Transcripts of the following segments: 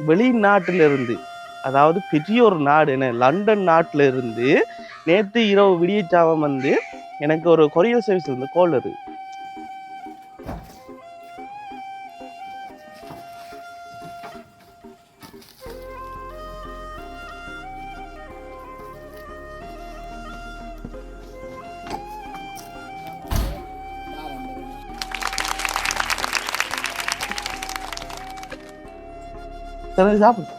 வெளிநாட்டிலிருந்து அதாவது பெரிய ஒரு நாடு என்ன லண்டன் நாட்டில் இருந்து நேற்று இரவு விடியச்சாவம் வந்து எனக்கு ஒரு கொரியர் சர்வீஸ் வந்து கோல் இருக்கு சரி சாப்பிடு.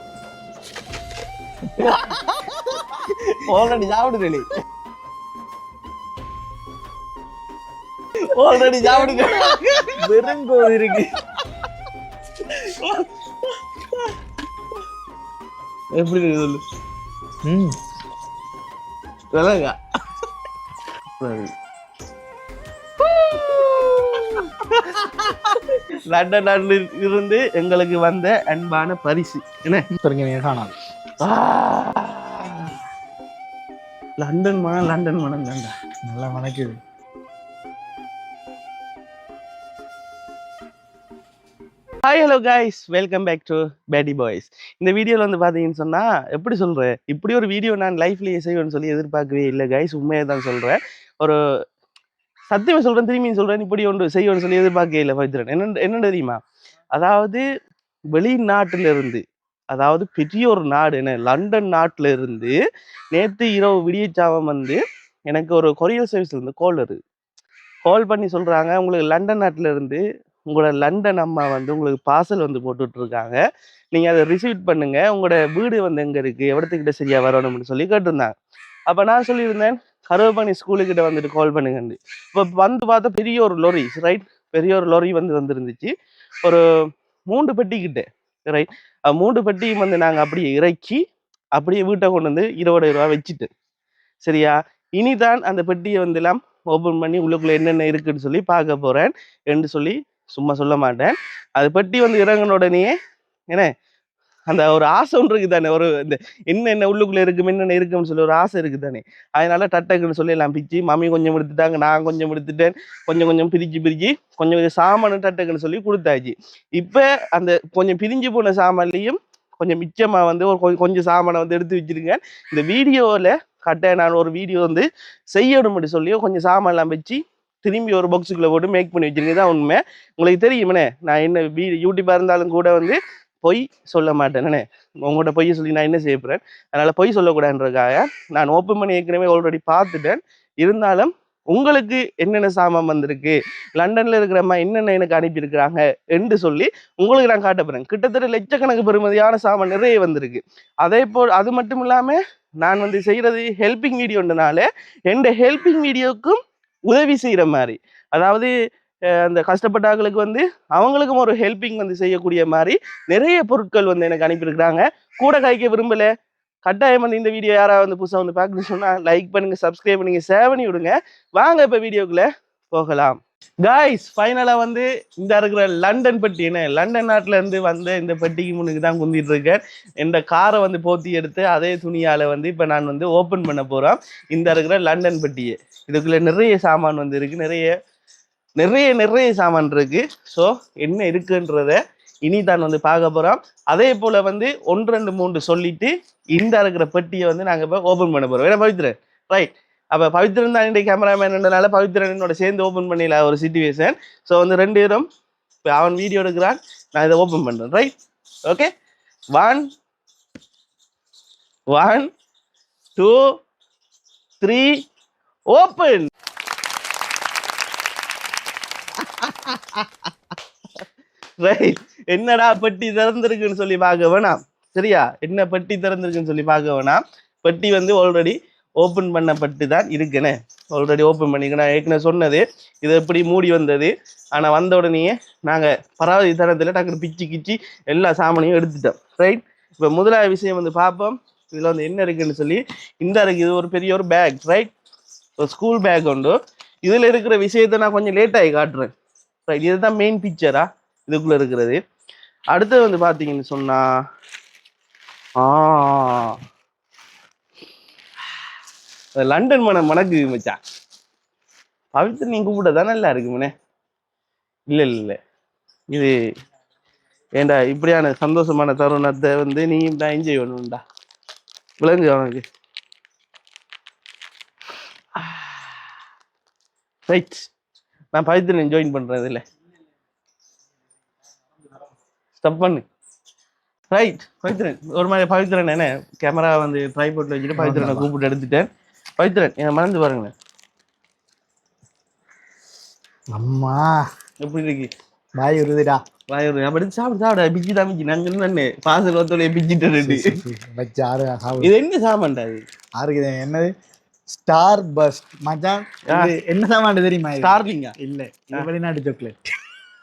ஆல்ரெடி சாப்பிடு ரெடி ஆல்ரெடி சாப்பிடுங்க வெறும் வெறுங்கோது இருக்கு. எப்படி இருக்கு சொல்லு? ம். சொல்லுங்க லண்டன் நாட்டில் இருந்து எங்களுக்கு வந்த அன்பான பரிசு. என்ன? காணாது. லண்டன் மனம் லண்டன் மனம் லண்டன். நல்லா மணக்குது. Hi hello guys welcome back to Paddy boys இந்த வீடியோவில் வந்து பார்த்தீங்கன்னு சொன்னால் எப்படி சொல்கிறேன் இப்படி ஒரு வீடியோ நான் லைஃப்லேயே செய்வேன்னு சொல்லி எதிர்பார்க்கவே இல்லை கைஸ் உண்மையை தான் சொல்கிறேன் ஒரு சத்தியமா சொல்கிறேன் திரும்பி சொல்கிறேன் இப்படி ஒன்று செய்யணும்னு சொல்லி எதிர்பார்க்கவே இல்லை பவித்ரன் என்ன என்ன தெரியுமா? அதாவது வெளிநாட்டில் இருந்து அதாவது பெரிய ஒரு நாடு என்ன லண்டன் நாட்டில் இருந்து நேற்று இரவு விடியச்சாவம் வந்து எனக்கு ஒரு கொரியர் சர்வீஸ்ல இருந்து கால் வருது. கால் பண்ணி சொல்கிறாங்க உங்களுக்கு லண்டன் நாட்டில் இருந்து உங்களோட லண்டன் அம்மா வந்து உங்களுக்கு பார்சல் வந்து போட்டுட்டு இருக்காங்க நீங்கள் அதை ரிசீவ் பண்ணுங்க. உங்களோட வீடு வந்து எங்கே இருக்குது எவ்வளோத்துக்கிட்ட சரியா வரணும்னு சொல்லி கேட்டிருந்தாங்க. அப்போ நான் சொல்லியிருந்தேன் கருவப்பணி ஸ்கூலுக்கிட்ட வந்துட்டு கால் பண்ணுங்கன்னு இப்போ வந்து பார்த்தா பெரிய ஒரு லொரி ரைட் பெரிய ஒரு லொரி வந்து வந்துருந்துச்சு. ஒரு மூன்று பெட்டிக்கிட்ட ரைட் மூன்று பெட்டியும் வந்து நாங்கள் அப்படியே இறக்கி அப்படியே வீட்டை கொண்டு வந்து இருபது ரூபா வச்சுட்டு சரியா? இனிதான் அந்த பெட்டியை வந்து எல்லாம் ஓப்பன் பண்ணி உள்ளுக்குள்ள என்னென்ன இருக்குன்னு சொல்லி பார்க்க போகிறேன் என்று சொல்லி சும்மா சொல்ல மாட்டேன். அது பெட்டி வந்து இறங்கின உடனே என்ன? அந்த ஒரு ஆசை ஒன்று இருக்குது தானே ஒரு இந்த என்ன என்ன உள்ளுக்குள்ளே இருக்கும் என்னென்ன இருக்குன்னு சொல்லி ஒரு ஆசை இருக்குது தானே அதனால டட்டக்குன்னு சொல்லி எல்லாம் பிச்சு மம்மி கொஞ்சம் எடுத்துட்டாங்க நான் கொஞ்சம் எடுத்துட்டேன் கொஞ்சம் கொஞ்சம் பிரிச்சு பிரிச்சு கொஞ்சம் கொஞ்சம் சாமானு டட்டக்குன்னு சொல்லி கொடுத்தாச்சு. இப்போ அந்த கொஞ்சம் பிரிஞ்சு போன சாமான்லையும் கொஞ்சம் மிச்சமாக வந்து ஒரு கொஞ்சம் கொஞ்சம் சாமானை வந்து எடுத்து வச்சிருங்க. இந்த வீடியோவில் கட்டாய நான் ஒரு வீடியோ வந்து செய்யணும்னு சொல்லி கொஞ்சம் சாமான்லாம் வச்சு திரும்பி ஒரு பாக்ஸுக்குள்ளே போட்டு மேக் பண்ணி வச்சிருக்கேன் தான் உண்மை. உங்களுக்கு தெரியுமனே நான் என்ன வீ யூடியூப்பாக இருந்தாலும் கூட வந்து பொய் சொல்ல மாட்டேனே. உங்கள்கிட்ட பொய் சொல்லி நான் என்ன செய்யப்படுறேன் அதனால் பொய் சொல்லக்கூடாதுன்றக்காக நான் ஓப்பன் பண்ணி ஏற்கனவே ஆல்ரெடி பார்த்துட்டேன். இருந்தாலும் உங்களுக்கு என்னென்ன சாமான் வந்திருக்கு? லண்டனில் இருக்கிறம்மா என்னென்ன எனக்கு அனுப்பியிருக்கிறாங்க? என்று சொல்லி உங்களுக்கு நான் காட்ட கிட்டத்தட்ட லட்சக்கணக்கு பெறுமதியான சாமான் நிறைய வந்திருக்கு. அதே போல் அது மட்டும் இல்லாமல் நான் வந்து செய்கிறது ஹெல்பிங் வீடியோன்றனால எந்த ஹெல்பிங் வீடியோக்கும் உதவி செய்கிற மாதிரி. அதாவது அந்த கஷ்டப்பட்டவங்களுக்கு வந்து அவங்களுக்கும் ஒரு ஹெல்பிங் வந்து செய்யக்கூடிய மாதிரி நிறைய பொருட்கள் வந்து எனக்கு அனுப்பியிருக்கிறாங்க. கூட கைக்க விரும்பல. கட்டாயம் வந்து இந்த வீடியோ யாராவது வந்து புதுசாக வந்து பார்க்கணும்னு சொன்னால் லைக் பண்ணுங்கள் சப்ஸ்கிரைப் பண்ணுங்கள் சேவ் பண்ணி விடுங்க. வாங்க இப்போ வீடியோக்குள்ளே போகலாம். காய்ஸ் ஃபைனலாக வந்து இந்த இருக்கிற லண்டன் பெட்டி என்ன? லண்டன் நாட்டிலேருந்து வந்த இந்த பெட்டிக்கு முன்னுக்கு தான் குந்திட்டு இருக்கேன். இந்த காரை வந்து போத்தி எடுத்து அதே துணியால் வந்து இப்போ நான் வந்து ஓப்பன் பண்ண போகிறேன் இந்த இருக்கிற லண்டன் பெட்டியை. இதுக்குள்ளே நிறைய சாமான் வந்து இருக்குது நிறைய நிறைய நிறைய சாமான் இருக்கு. ஸோ என்ன இருக்குன்றத இனி தான் வந்து பார்க்க போகிறோம் அதே போல் வந்து ஒன்று ரெண்டு மூன்று சொல்லிட்டு இந்த இருக்கிற பெட்டியை வந்து நாங்கள் இப்போ ஓப்பன் பண்ண போகிறோம் ஏன்னா பவித்ரன். ரைட் அப்போ பவித்ரன் தான் என்னுடைய கேமராமேன்ன்றனால பவித்ரன் என்னோட சேர்ந்து ஓப்பன் பண்ணிடல ஒரு சுச்சுவேஷன் ஸோ வந்து ரெண்டு பேரும் இப்போ அவன் வீடியோ எடுக்கிறான். நான் இதை ஓப்பன் பண்ணுறேன் right okay one one two three open right என்னடா பெட்டி திறந்திருக்குன்னு சொல்லி பார்க்க வேணாம். சரியா? என்ன பெட்டி திறந்திருக்குன்னு சொல்லி பார்க்க வேணாம். பெட்டி வந்து ஆல்ரெடி ஓப்பன் பண்ணப்பட்டு தான் இருக்குன்னு. ஆல்ரெடி ஓப்பன் பண்ணிக்க நான் ஏற்கனவே சொன்னது. இது எப்படி மூடி வந்தது? ஆனால் வந்த உடனேயே நாங்கள் பராவதி தரத்தில் டக்குனு பிச்சு கிச்சு எல்லா சாமானையும் எடுத்துட்டோம். ரைட் இப்போ முதலாவது விஷயம் வந்து பார்ப்போம். இதில் வந்து என்ன இருக்குன்னு சொல்லி இந்த இருக்கு இது ஒரு பெரிய ஒரு பேக் ரைட் ஒரு ஸ்கூல் பேக் உண்டு. இதில் இருக்கிற விஷயத்தை நான் கொஞ்சம் லேட்டாகி காட்டுறேன். ரைட் இதுதான் மெயின் பிக்சரா இதுக்குள்ளே இருக்கிறது. அடுத்தது வந்து பார்த்தீங்கன்னு சொன்னா ஆ லண்டன் மன மணக்கு மச்சான் பவித்ர நீ கூப்பிட தானே இல்லை இருக்குமுனே இல்லை இல்லை. இல்லை இது ஏண்டா இப்படியான சந்தோஷமான தருணத்தை வந்து நீயும் தான் என்ஜாய் பண்ணணும்டா. விளங்கு அவனுக்கு. ரைட் நான் பவித்ரன் ஜாயின் பண்றேன் இதுல ஸ்டப் பண்ணு. ரைட் பவித்ரன். ஒரு மாதிரி பவித்ரன் என்ன கேமரா வந்து ட்ரைபோர்ட்ல வச்சுட்டு பவித்ரனை கூப்பிட்டு எடுத்துட்டேன். பவித்ரன் என் மறந்து பாருங்களேன் அம்மா. எப்படி இருக்கு? வாய் வருதுடா வாயூர் அப்படி சாப்பிடு சாப்பிட. பிச்சு தான் பிச்சு. நாங்க என்ன பாசல் வச்சு ஆறு சாப்பிடு இது என்ன சாமான்டா இது? ஆறுக்கு என்னது? ஸ்டார் பஸ்ட் மச்சான் என்ன சாமான் தெரியுமா? ஸ்டார்லிங்கா இல்ல வெளிநாட்டு சாக்லேட்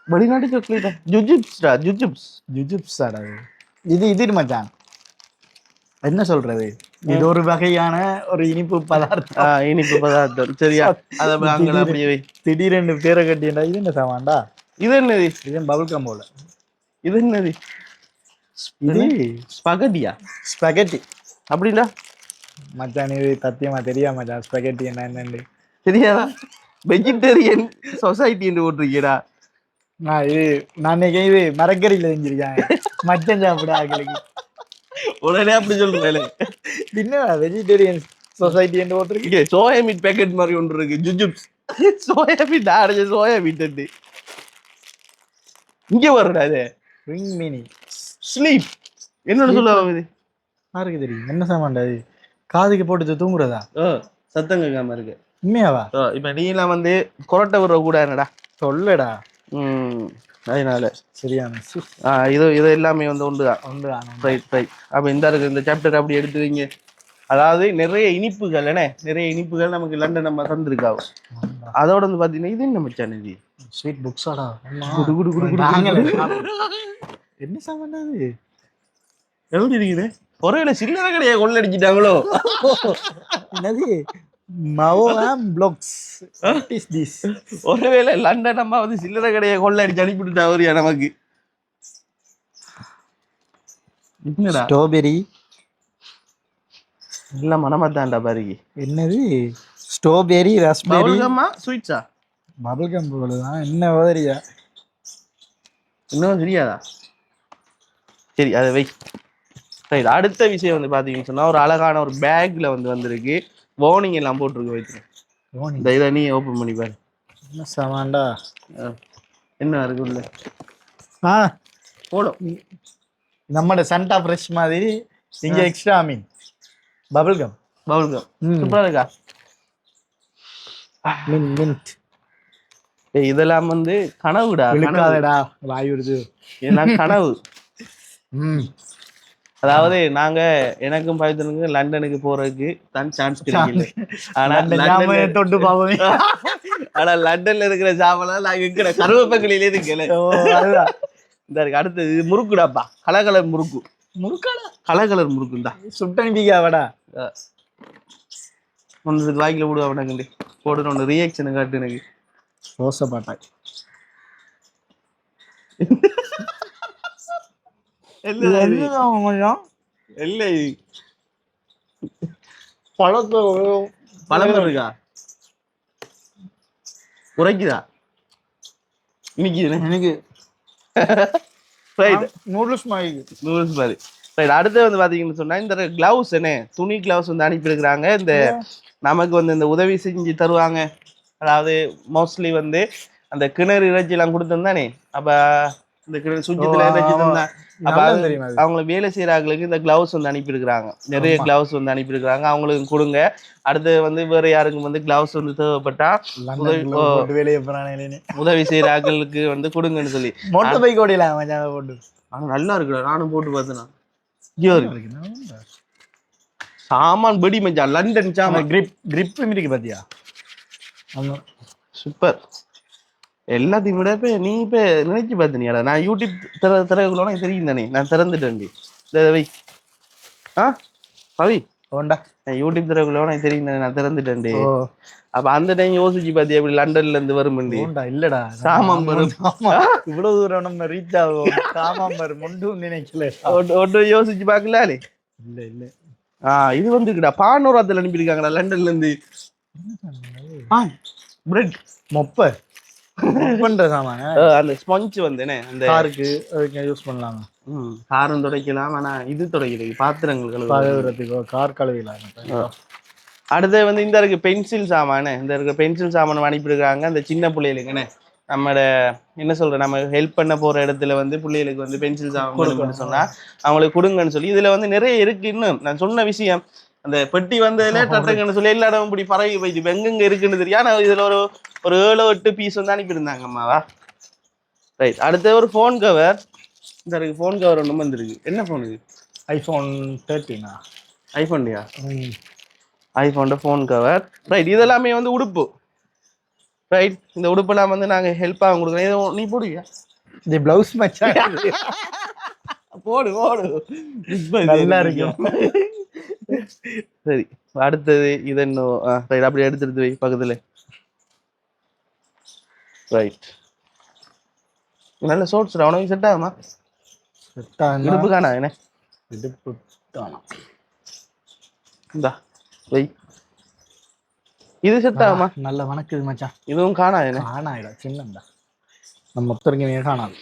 வெளிநாட்டு சாக்லேட்டா ஜுஜுப்ஸ்டா ஜுஜுப்ஸ் ஜுஜுப்ஸ் அது இது. இது மச்சான் என்ன சொல்றது? இது ஒரு வகையான ஒரு இனிப்பு பதார்த்தம். ஆ இனிப்பு பதார்த்தம். சரியா? அத அப்படியே வை. திடீரென்று பேரை கட்டியண்டா? இது என்ன சாமான்டா? இது என்னது? இது பபுள் கம் போல? இது என்னது? இது ஸ்பகட்டியா ஸ்பெகட்டி அப்படின்னா? மச்சான் இது சத்தியமா தெரியாம மச்சான்? ஸ்பெகட்டி என்ன என்னன்னு. தெரியாதா? வெஜிடேரியன் சொசைட்டி என்று போட்டிருக்கீடா நான் இது நான் இன்னைக்கு இது மரக்கறியில செஞ்சிருக்கேன். மச்சன் சாப்பிட ஆக்களுக்கு. உடனே அப்படி சொல்றேன். என்ன வெஜிடேரியன் சொசைட்டி என்று இங்க சோயா மீட் பேக்கெட் மாதிரி ஒன்று இருக்கு. ஜுஜுப்ஸ் சோயா மீட் அரைச்ச சோயா மீட் இங்க வருடா இது. ரிங் மினி ஸ்லீப் சொல்ல இது யாருக்கு தெரியும்? என்ன சாமான்டா இது? காதுக்கு போட்டு தூங்குறதா? ஓ சத்தம் கேட்காம இருக்கு. உண்மையாவா? இப்போ நீலாம் வந்து கொரட்டை விடுற கூட என்னடா? சொல்லடா. அதனால சரியான இது இது எல்லாமே வந்து உண்டு தான் ஒன்று ஆனா ரைட் ரைட் அப்போ இந்த இருக்கு இந்த சாப்டர் அப்படி எடுத்து வைங்க அதாவது நிறைய இனிப்புகள் என்ன? நிறைய இனிப்புகள் நமக்கு லண்டன் நம்ம தந்திருக்காவும் அதோட வந்து பார்த்தீங்கன்னா இது என்ன மச்சான் இது? ஸ்வீட் புக்ஸாடா குடு குடு குடு என்ன சாமான்டா அது? எப்படி இருக்குது ஒருவேளை சில்லறை கடையை கொள்ளடிச்சிட்டாங்களோ? என்னது? மவோலாம் பிளாக்ஸ் வாட் இஸ் திஸ் ஒருவேளை லண்டன் அம்மா வந்து சில்லறை கடையை கொள்ளடிச்சு அனுப்பிவிட்டா அவரியா நமக்கு? என்னடா? ஸ்ட்ராபெரி இல்ல மனமாத்தான்டா பாருங்க என்னது? ஸ்ட்ராபெரி ரஸ்பெரி ஸ்வீட்ஸா பபிள் கம் தான். என்ன உதறியா இன்னும் தெரியாதா? சரி அதை வை. ரைட் அடுத்த விஷயம் வந்து பாத்தீங்கன்னு சொன்னா ஒரு அழகான ஒரு பேக்ல வந்து வந்திருக்கு. வார்னிங் எல்லாம் போட்டிருக்கு வைக்கிறேன் இதை நீ ஓப்பன் பண்ணி பாரு. என்ன சாமான்டா. என்ன இருக்கு உள்ள ஆ போடும் நம்மட சண்டா ஃப்ரெஷ் மாதிரி இங்க எக்ஸ்ட்ரா மீன் பபிள் கம் பவுல்கம் சூப்பரா இருக்கா? மின் மின்ட் இதெல்லாம் வந்து கனவுடா கனவு. இழுக்காதடா வாய் வருது கனவு. ம். அதாவது நாங்க எனக்கும் பவித்தனுக்கும் லண்டனுக்கு போறதுக்கு தான் சான்ஸ் கிடைக்கல. ஆனா ஞாபகம் தொட்டு பாவமே ஆனா லண்டன்ல இருக்கிற சாப்பிடலாம் நாங்க இருக்கிற கருவேப்பங்களிலே இருக்கல இந்த அடுத்தது இது முறுக்குடாப்பா. கலர் முறுக்கு. முறுக்காடா? கலர் முறுக்குண்டா சுட்டனுப்பிக்காவடா ஒன்று வாய்க்கில் விடுவா உனக்கு போடுற ஒன்று ரியாக்ஷனை காட்டு எனக்கு. ரோச பாட்டாய். கொஞ்சம் இல்லை பழத்தை பழம் இருக்கா? உரைக்குதா? இன்னைக்கு எனக்கு ரைட் நூடுல்ஸ் மாதிரி. நூல்ஸ் மாதிரி. ரைட் அடுத்து வந்து பாத்தீங்கன்னு சொன்னா இந்த கிளவுஸ் என்ன? துணி கிளவுஸ் வந்து அனுப்பியிருக்கிறாங்க இந்த நமக்கு வந்து இந்த உதவி செஞ்சு தருவாங்க. அதாவது மோஸ்ட்லி வந்து அந்த கிணறு இறைச்சி எல்லாம் கொடுத்திருந்தானே அப்ப இந்த சுஜித்துல? அவங்கள வேலை செய்யறாங்களுக்கு இந்த கிளவுஸ் வந்து அனுப்பியிருக்கிறாங்க. நிறைய கிளவுஸ் வந்து அனுப்பியிருக்கிறாங்க. அவங்களுக்கு கொடுங்க. அடுத்து வந்து வேற யாருக்கும் வந்து கிளவுஸ் வந்து தேவைப்பட்டா உதவி செய்யறாங்களுக்கு வந்து கொடுங்கன்னு சொல்லி. மோட்டர் பைக் அதை போட்டு. ஆனா நல்லா இருக்குடா. நானும் போட்டு பார்த்தேனா ஐயோ, சாமான் படி மச்சான். லண்டன் சாமான். கிரிப் கிரிப் இருக்கு பாத்தியா? சூப்பர் எல்லாத்தையும் விட இப்ப நீ இப்ப நினைச்சு பார்த்தனியாடா நான் யூடியூப் திற திறகுள்ள எனக்கு தெரியும் தானே? நான் திறந்துட்டேன் வை. ஆ? பவி? ஓண்டா நான் யூடியூப் திறகுள்ள எனக்கு தெரியும் தானே நான் திறந்துட்டேன் அப்ப அந்த டைம் யோசிச்சு பாத்தியா எப்படி லண்டன்ல இருந்து ஓண்டா இல்லடா. வரும். ஆமா இவ்வளவு தூரம் நம்ம ரீச் ஆகும். சாமாம்பர் முண்டும் நினைக்கல. ஒட்டு யோசிச்சு பார்க்கலாலே இல்ல இல்ல. ஆ இது வந்துருக்குடா. பானூராத்துல அனுப்பியிருக்காங்கடா லண்டன்ல இருந்து. பிரெட் மொப்ப. பண்ற சாமான்? அஹ் அந்த ஸ்பஞ்ச் வந்து அந்த காருக்கு அதுக்கு யூஸ் பண்ணலாம்? ம், காரம் துடைக்கலாம் ஆனா இது துடைக்கிறது பாத்திரங்கள் கழுவுறது. பழகுறதுக்கு கார் கழுவிலாம் அடுத்து வந்து இந்த இருக்கு பென்சில் சாமானு இந்த இருக்க பென்சில் சாமான் அனுப்பியிருக்காங்க அந்த சின்ன பிள்ளைகளுக்குன்னு நம்மளோட என்ன சொல்ற நம்ம ஹெல்ப் பண்ண போற இடத்துல வந்து பிள்ளைகளுக்கு வந்து பென்சில் சாமான் சொன்னா அவங்களுக்கு கொடுங்கன்னு சொல்லி இதுல வந்து நிறைய இருக்கு இன்னும். நான் சொன்ன விஷயம் அந்த பெட்டி வந்ததுல டட்டங்கன்னு சொல்லி எல்லா இடமும் இப்படி பரவி போயிடுச்சு. இப்ப எங்கெங்க இருக்குன்னு தெரியும் ஆனா இதுல ஒரு ஒரு ஏழு எட்டு பீஸ் வந்து அனுப்பியிருந்தாங்க அம்மாவா ரைட் அடுத்து ஒரு ஃபோன் கவர் இந்த இருக்கு ஃபோன் கவர் ஒன்று வந்திருக்கு. என்ன ஃபோன் இது? ஐஃபோன் தேர்ட்டினா ஐஃபோன்லையா ஐஃபோன் ஃபோன் கவர் ரைட் இதெல்லாமே வந்து உடுப்பு. ரைட் இந்த உடுப்பெல்லாம் வந்து நாங்க ஹெல்ப்பாக கொடுக்குறோம். இது நீ போடுவியா? இது பிளவுஸ் மச்சா போடு போடு. நல்லா இருக்கும். சரி அடுத்தது இது இன்னும் ரைட் அப்படி எடுத்துட்டு வை பக்கத்துல. ரைட் நல்ல சோட்ஸ் உனக்கு செட் ஆகுமா? இடுப்பு காணா என்ன? இடுப்பு தானா இந்தா வை. இது செட் ஆகுமா? நல்ல வணக்குது மச்சான். இதுவும் காணா என்ன? காணாயிடா சின்னந்தா நம்ம மொத்தருக்கு காணாது!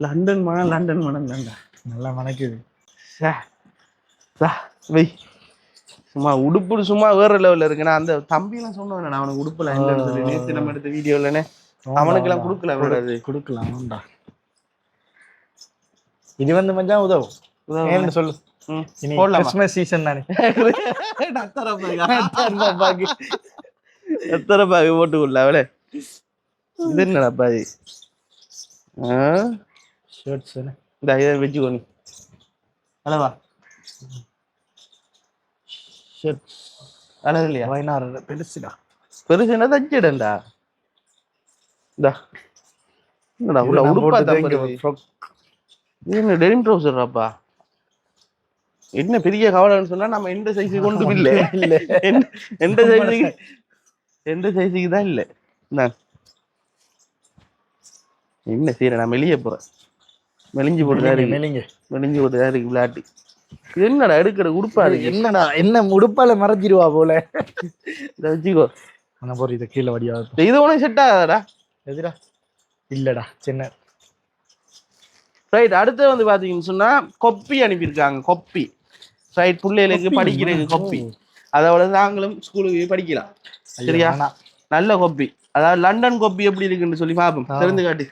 லண்டன் மனம் லண்டன் மனம் லண்டன் நல்லா வணக்குது சே. வை. சும்மா உடுப்பு சும்மா வேற லெவல்ல இருக்கு. நான் அந்த தம்பிலாம் சொன்னேன் நான் அவனுக்கு உடுப்புல இல்லைன்னு சொல்லி நேத்து நம்ம எடுத்த வீடியோலனே அவனுக்கு எல்லாம் கொடுக்கல விடாது கொடுக்கலாம் வேண்டா இது வந்து மச்சான் உதவும் ஏன்னு சொல்லு. கிறிஸ்மஸ் சீசன் தானே. எத்தனை பாக்கு போட்டுக்குள்ள அவளே இது என்னடா பாதி ஷர்ட்ஸ் இந்த இதை வச்சுக்கோ அளவா அளவு இல்லையா பதினாறு பெருசுடா. பெருசு என்ன தச்சிடண்டா இந்தா. என்னடா உள்ள உடுப்பா என்ன டெனிம் ட்ரௌசர்ராப்பா என்ன பெரிய கவலைன்னு சொன்னா நம்ம எந்த சைஸுக்கு கொண்டு இல்ல. இல்ல. எந்த- சைஸுக்கு எந்த சைஸுக்கு தான் இல்ல. என்ன செய்யற நான் வெளியே போறேன். மெலிஞ்சு போட்டுதான் மெலிங்க, மெலிஞ்சு போட்டுதான் இருக்கு விளையாட்டு. இது என்னடா எடுக்கிற உடுப்பா இருக்கு என்னடா என்ன உடுப்பால மறைஞ்சிருவா போல? இதை வச்சுக்கோ. அந்த போற இது கீழே வடியா இது உனக்கு செட் ஆகாதடா? எதுடா? இல்லடா சின்ன. ரைட் அடுத்து வந்து பாத்தீங்கன்னு சொன்னா கொப்பி அனுப்பியிருக்காங்க கொப்பி. ரைட் பிள்ளைகளுக்கு படிக்கிறதுக்கு கொப்பி. அதோட நாங்களும் ஸ்கூலுக்கு போய் படிக்கலாம். சரியா. நல்ல கொப்பி. அதாவது லண்டன் கொப்பி எப்படி இருக்குன்னு சொல்லி பாப்போம். ஆ. தெரிந்து காட்டு.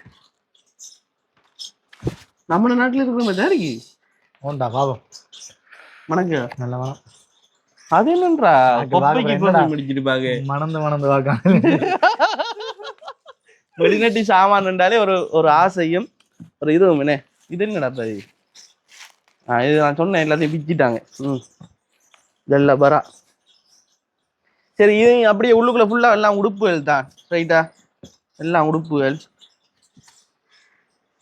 நம்ம நாட்டுல இருக்கிற மாதிரி தான் இருக்கு. ஓண்டா பாவம். மனக்கு நல்ல மனம். அது என்னன்றா? மணந்து மணந்து வெளிநாட்டு சாமான் என்றாலே ஒரு ஒரு ஆசையும் ஒரு இதுவும் என்ன? இது என்னடா பாதி இது நான் சொன்னேன் எல்லாத்தையும் பிச்சிட்டாங்க ம். இதெல்லாம் பரா. சரி இது அப்படியே உள்ளுக்குள்ள ஃபுல்லா எல்லாம் உடுப்புகள் தான் ரைட்டா எல்லாம் உடுப்புகள்.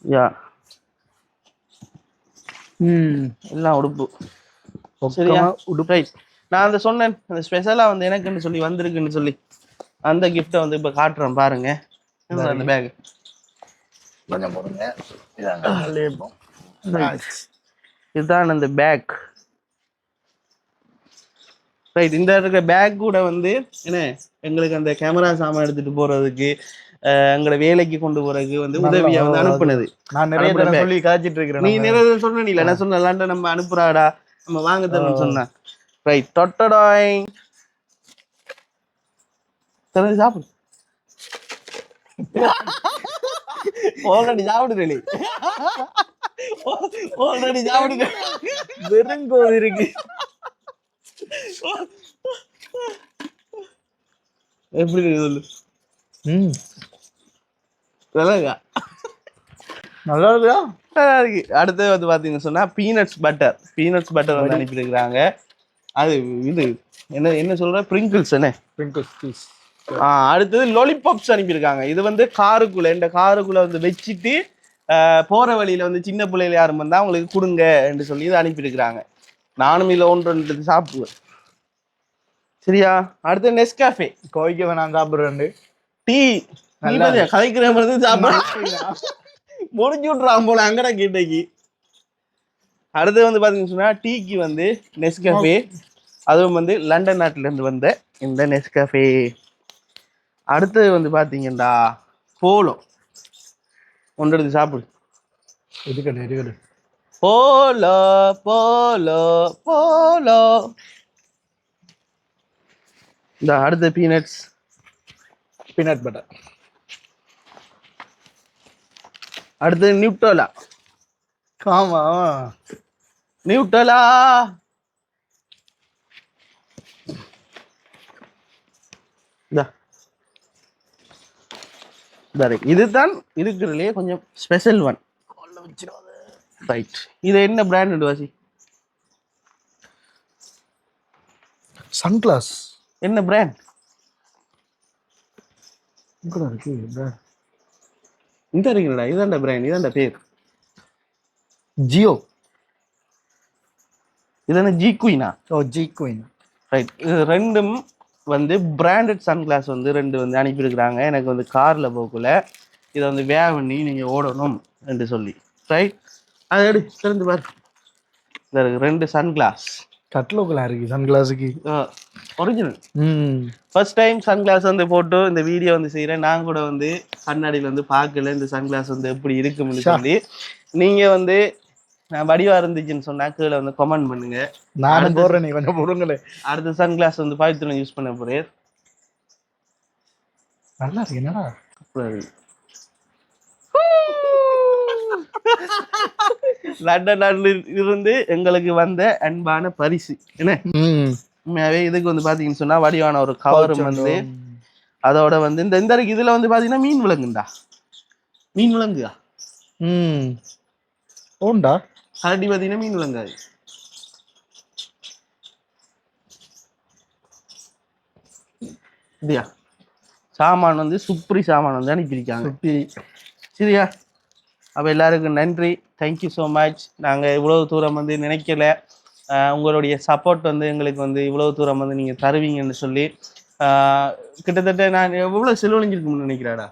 யா. ம். எல்லாம் உடுப்பு. சரியா? உடுப்பு. ரைட் நான் அந்த சொன்னேன். அந்த ஸ்பெஷலா வந்து எனக்குன்னு சொல்லி வந்திருக்குன்னு சொல்லி. அந்த கிஃப்ட்டை வந்து இப்ப காட்டுறேன் பாருங்க. அந்த பேக் கொஞ்சம் போடுங்க இதுதான் அந்த பேக் ரைட் இந்த இருக்கிற பேக் கூட வந்து என்ன எங்களுக்கு அந்த கேமரா சாமான் எடுத்துட்டு போறதுக்கு எங்களை வேலைக்கு கொண்டு போறதுக்கு வந்து உதவியா வந்து அனுப்புனது. நான் நிறைய தடவை. சொல்லி காய்ச்சிட்டு இருக்கிறேன் நீ. நிறைய சொன்ன நீ நான் சொன்ன லண்டன் நம்ம அனுப்புறாடா நம்ம வாங்க தரணும்னு சொன்னேன். ரைட் தொட்டடாய். சரி சாப்பிடு. ஆல்ரெடி சாப்பிடுது நீ ஆல்ரெடி சாப்பிடுது வெறுங்கோது இருக்கு. எப்படி சொல்லு. ம். நல்லா இருக்கா நல்லா இருக்குதா நல்லா இருக்கு அடுத்து வந்து பாத்தீங்கன்னு சொன்னா பீனட்ஸ் பட்டர் பீனட்ஸ் பட்டர் வந்து அனுப்பியிருக்கிறாங்க. அது இது என்ன என்ன சொல்ற? பிரிங்கிள்ஸ் என்ன பிரிங்கிள் பீஸ் ஆ, அடுத்தது லாலிபாப்ஸ் அனுப்பியிருக்காங்க. இது வந்து காருக்குள்ள இந்த காருக்குள்ள வந்து வச்சுட்டு போற வழியில வந்து சின்ன பிள்ளைகள் யாரும் வந்தா அவங்களுக்கு கொடுங்க என்று சொல்லி இது அனுப்பியிருக்கிறாங்க. நானும் இதுல ஒன்று ரெண்டு சாப்பிடுவேன். சரியா? அடுத்து நெஸ்காஃபே கோவைக்கு வேணாம் சாப்பிடுறேன். டீ. கதைக்கிற மாதிரி முடிஞ்சு விட்றான் போல அங்கடா கிட்டக்கு. அடுத்து வந்து பாத்தீங்கன்னு சொன்னா டீக்கு வந்து நெஸ்கஃபே அதுவும் வந்து லண்டன் நாட்டுல இருந்து வந்த இந்த நெஸ்கஃபே அடுத்தது வந்து பாத்தீங்கடா போலோ ஒன்று எடுத்து சாப்பிடு. இருக்கட்டும் இருக்கட்டும் போலோ போலோ போலோ இந்த அடுத்த பீனட்ஸ் பீனட் பட்டர் அடுத்தது நியூட்டோலா. ஆமா. நியூட்டலா. இதுதான் இருக்கிறதுலே கொஞ்சம் ஸ்பெஷல் ஒன் ரைட் இது என்ன பிராண்ட் வாசி? சன்கிளாஸ் என்ன பிராண்ட் இருக்கு இந்த இந்த இருக்குல்லடா இதான்டா பிராண்ட் இதான்டா பேர். ஜியோ. இதான ஜி குயினா? ஓ ஜி குயின். ரைட் இது ரெண்டும் வந்து பிராண்டட் சன்கிளாஸ் வந்து ரெண்டு வந்து அனுப்பியிருக்கிறாங்க. எனக்கு வந்து காரில் போகக்குள்ள இதை வந்து வே பண்ணி நீங்கள் ஓடணும் என்று சொல்லி. ரைட் அதை எடு திறந்து பாரு. இந்த ரெண்டு சன்கிளாஸ் கட்லோக்கெல்லாம் இருக்கு சன்கிளாஸுக்கு ஒரிஜினல் ஃபர்ஸ்ட் டைம் சன்கிளாஸ் வந்து போட்டு இந்த வீடியோ வந்து செய்கிறேன் நான் கூட வந்து கண்ணாடியில் வந்து பார்க்கல இந்த சன்கிளாஸ் வந்து எப்படி இருக்கும்னு சொல்லி. நீங்கள் வந்து நான் வடிவா இருந்துச்சுன்னு சொன்னா கீழே வந்து கமெண்ட் பண்ணுங்க. நானும் போடுறேன் நீ கொஞ்சம் போடுங்களே. அடுத்த சன்கிளாஸ் வந்து பாயத்துல யூஸ் பண்ண போறேன். நல்லா இருக்கு என்னடா? லண்டன்ல இருந்து எங்களுக்கு வந்த அன்பான பரிசு. என்ன? உண்மையாவே இதுக்கு வந்து பாத்தீங்கன்னு சொன்னா வடிவான ஒரு கவரும் வந்து அதோட வந்து இந்த இந்த இதுல வந்து பாத்தீங்கன்னா மீன் விலங்குண்டா? மீன் விலங்குயா? ம். ஓண்டா கரடி பாத்தீங்கன்னா மீன் விலங்கு. அது இதுயா சாமான் வந்து சுப்ரி சாமான் வந்து அனுப்பியிருக்காங்க. சரியா? அப்போ எல்லாருக்கும் நன்றி. தேங்க்யூ ஸோ மச் நாங்கள் இவ்வளவு தூரம் வந்து நினைக்கல. உங்களுடைய சப்போர்ட் வந்து எங்களுக்கு வந்து இவ்வளவு தூரம் வந்து நீங்கள் தருவீங்கன்னு சொல்லி. கிட்டத்தட்ட நான் எவ்வளோ செலவழிஞ்சிருக்கும்னு நினைக்கிறாடா?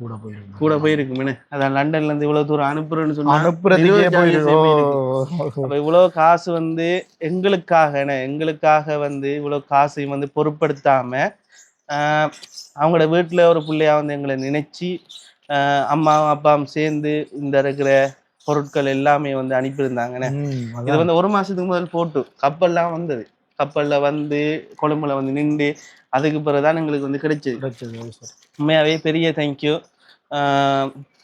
கூட போயிருக்கு கூட போயிருக்குமே அதான் லண்டன்ல இருந்து இவ்வளவு தூரம் அனுப்புறேன்னு சொன்னா. அப்ப இவ்வளவு காசு வந்து எங்களுக்காக எங்களுக்காக வந்து இவ்வளவு காசையும் வந்து பொருட்படுத்தாம அவங்களோட வீட்டுல ஒரு பிள்ளையா வந்து எங்களை நினைச்சு அம்மாவும் அப்பாவும் சேர்ந்து இந்த இருக்கிற பொருட்கள் எல்லாமே வந்து அனுப்பியிருந்தாங்கண்ணே இது வந்து ஒரு மாசத்துக்கு முதல் போட்டு கப்பல்லாம் வந்தது. கப்பல்ல வந்து கொழும்புல வந்து நின்று அதுக்கு பிறகுதான் எங்களுக்கு வந்து கிடைச்சது. உண்மையாவே பெரிய தேங்க்யூ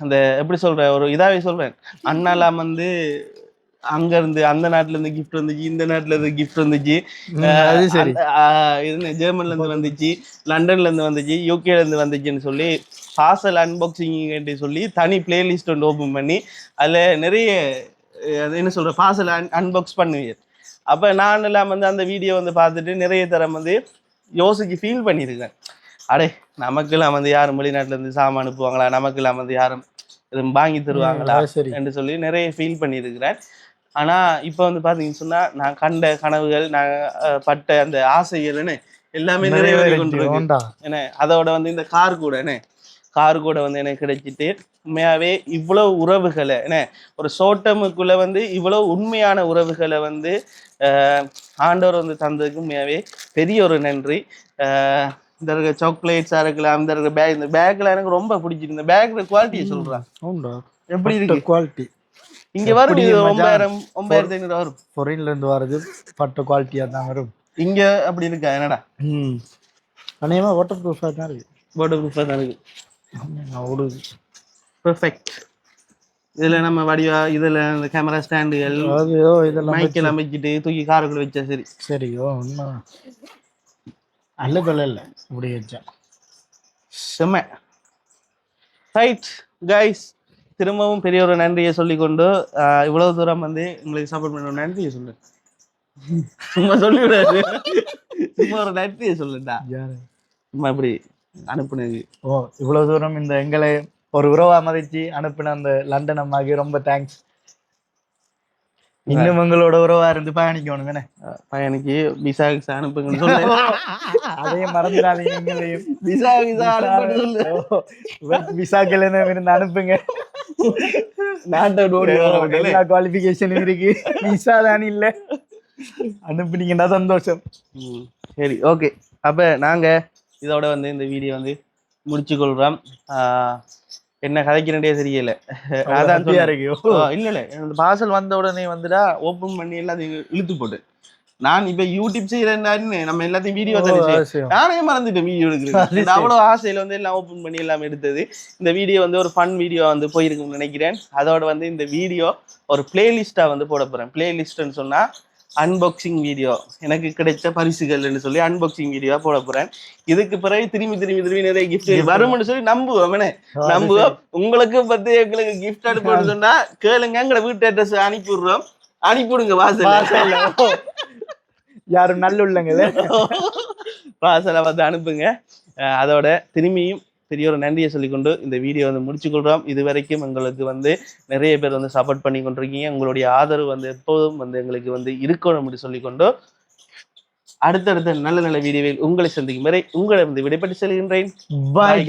அந்த எப்படி சொல்ற ஒரு இதாவே சொல்றேன். அண்ணாலாம் வந்து அங்க இருந்து அந்த நாட்டுல இருந்து கிஃப்ட் வந்துச்சு இந்த நாட்டுல இருந்து கிஃப்ட் வந்துச்சு. ஜெர்மன்ல இருந்து வந்துச்சு லண்டன்ல இருந்து வந்துச்சு யூகேல இருந்து வந்துச்சுன்னு சொல்லி பார்சல் அன்பாக்சிங் சொல்லி தனி பிளேலிஸ்ட் ஒன்று ஓபன் பண்ணி அதுல நிறைய என்ன சொல்ற பார்சல் அன்பாக்ஸ் பண்ணுவீர் அப்ப நான் எல்லாம் வந்து அந்த வீடியோ வந்து பார்த்துட்டு நிறைய தரம் வந்து யோசிச்சு ஃபீல் பண்ணியிருக்கேன். அடே நமக்கெல்லாம் வந்து யாரும் வெளிநாட்டுல இருந்து சாமான் அனுப்புவாங்களா? நமக்கெல்லாம் வந்து யாரும் வாங்கி தருவாங்களா? என்று சொல்லி நிறைய ஃபீல் பண்ணியிருக்கிறேன். ஆனா இப்போ வந்து பாத்தீங்கன்னு சொன்னா நான் கண்ட கனவுகள் நான் பட்ட அந்த ஆசைகள்னு எல்லாமே நிறைவேறி ஓண்டா என்ன அதோட வந்து இந்த கார் கூட என்ன கார் கூட வந்து எனக்கு கிடைச்சிட்டு உண்மையாவே இவ்வளவு உறவுகளை என்ன ஒரு சோட்டமுக்குள்ள வந்து இவ்வளவு உண்மையான உறவுகளை வந்து ஆண்டவர் வந்து தந்ததுக்கு உண்மையாவே பெரிய ஒரு நன்றி. இந்த இருக்க சாக்லேட்ஸா இருக்கலாம் இந்த இருக்க பேக் இந்த பேக்ல எனக்கு ரொம்ப பிடிச்சிருக்கு. இந்த பேக்ல குவாலிட்டியை ஓண்டா எப்படி இருக்கு? குவாலிட்டி இங்க வரும்? ஒன்பதாயிரம் ஒன்பதாயிரத்தி ஐநூறு வரும். ஃபாரின்ல இருந்து வர்றது பட்ட குவாலிட்டியா தான் வரும். இங்க அப்படி இருக்கா? என்னடா? ம். அநேகமா வாட்டர் ப்ரூஃபாக தான் இருக்கு. போட்டோ ப்ரூஃபாக தான் இருக்கு. ஓடுது. பெர்ஃபெக்ட் இதுல நம்ம வடிவா இதுல இந்த கேமரா ஸ்டாண்டுகள் ஏதோ இதெல்லாம் மைக்கெல் அமைச்சிட்டு தூக்கி காருக்குள்ள வச்சா சரி. சரி ஓ உண்மை. அல்ல கொள்ள இல்லை இப்படி வச்சா. செம்ம. ரைட் கைஸ் திரும்பவும் பெரிய ஒரு நன்றியை சொல்லிக்கொண்டு இவ்வளவு தூரம் வந்து உங்களுக்கு சப்போர்ட் பண்ண நன்றியை சொல்லு. சும்மா சொல்லிவிடாது. சும்மா ஒரு நன்றியை சொல்லுடா. யாரு? சும்மா இப்படி அனுப்புனது. ஓ இவ்வளவு தூரம் இந்த எங்களை ஒரு உறவா மதிச்சு அனுப்பின அந்த லண்டன் அம்மாக்கு ரொம்ப தேங்க்ஸ் இன்னும் உங்களோட உறவா இருந்து ஆஹ், பையனுக்கு விசா விசா அனுப்புங்கன்னு சொல்லு. அதையும் மறந்துடாதீங்க விசா விசா அனுப்புன்னு சொல்லு. இருந்து அனுப்புங்க. நாட்டை ஓடி வரவங்களே எல்லா குவாலிபிகேஷனும் இருக்கு. விசா தானே இல்ல. அனுப்புனீங்கன்னா சந்தோஷம். சரி ஓகே அப்ப நாங்க இதோட வந்து இந்த வீடியோ வந்து முடிச்சு கொள்றோம் ஆஹ் என்ன கதைக்கிறேன்டே தெரியல. அதான் இல்ல இல்ல. பார்சல் வந்த உடனே வந்துடா ஓபன் பண்ணி எல்லாத்தையும் இழுத்து போட்டு. நான் இப்ப யூடியூப் செய்யறேன்னு நம்ம எல்லாத்தையும் வீடியோ. நானே மறந்துட்டேன் வீடியோ. இந்த அவ்வளவு ஆசையில வந்து எல்லாம் ஓபன் பண்ணி எல்லாம் எடுத்தது. இந்த வீடியோ வந்து ஒரு ஃபன் வீடியோ வந்து போயிருக்கும்னு நினைக்கிறேன். அதோட வந்து இந்த வீடியோ ஒரு பிளேலிஸ்டா வந்து போட போறேன். பிளேலிஸ்ட்னு சொன்னா அன்பாக்சிங் வீடியோ எனக்கு கிடைச்ச பரிசுகள்னு சொல்லி அன்பாக்சிங் வீடியோ போட போறேன். இதுக்கு பிறகு திரும்பி திரும்பி திரும்பி நிறைய கிஃப்ட் வரும்னு சொல்லி நம்புவோம்? நம்புவோம். உங்களுக்கு பத்தி எங்களுக்கு கிஃப்ட் அனுப்பணும்னு சொன்னா கேளுங்க. எங்களை வீட்டு அட்ரஸ் அனுப்பி விடுறோம் அனுப்பிவிடுங்க வாசல் யாரும் நல்லுள்ளங்களே? வாசலை வந்து அனுப்புங்க. அதோட திரும்பியும் பெரிய ஒரு நன்றியை சொல்லிக்கொண்டு இந்த வீடியோ வந்து முடிச்சு இது வரைக்கும் எங்களுக்கு வந்து நிறைய பேர் வந்து சப்போர்ட் பண்ணி கொண்டிருக்கீங்க. உங்களுடைய ஆதரவு வந்து எப்போதும் வந்து எங்களுக்கு வந்து இருக்கணும் அப்படி சொல்லிக்கொண்டு அடுத்தடுத்த நல்ல நல்ல வீடியோவில் உங்களை சந்திக்கும் வரை உங்களை வந்து விடைபெற்று செல்கின்றேன். பாய் Bye,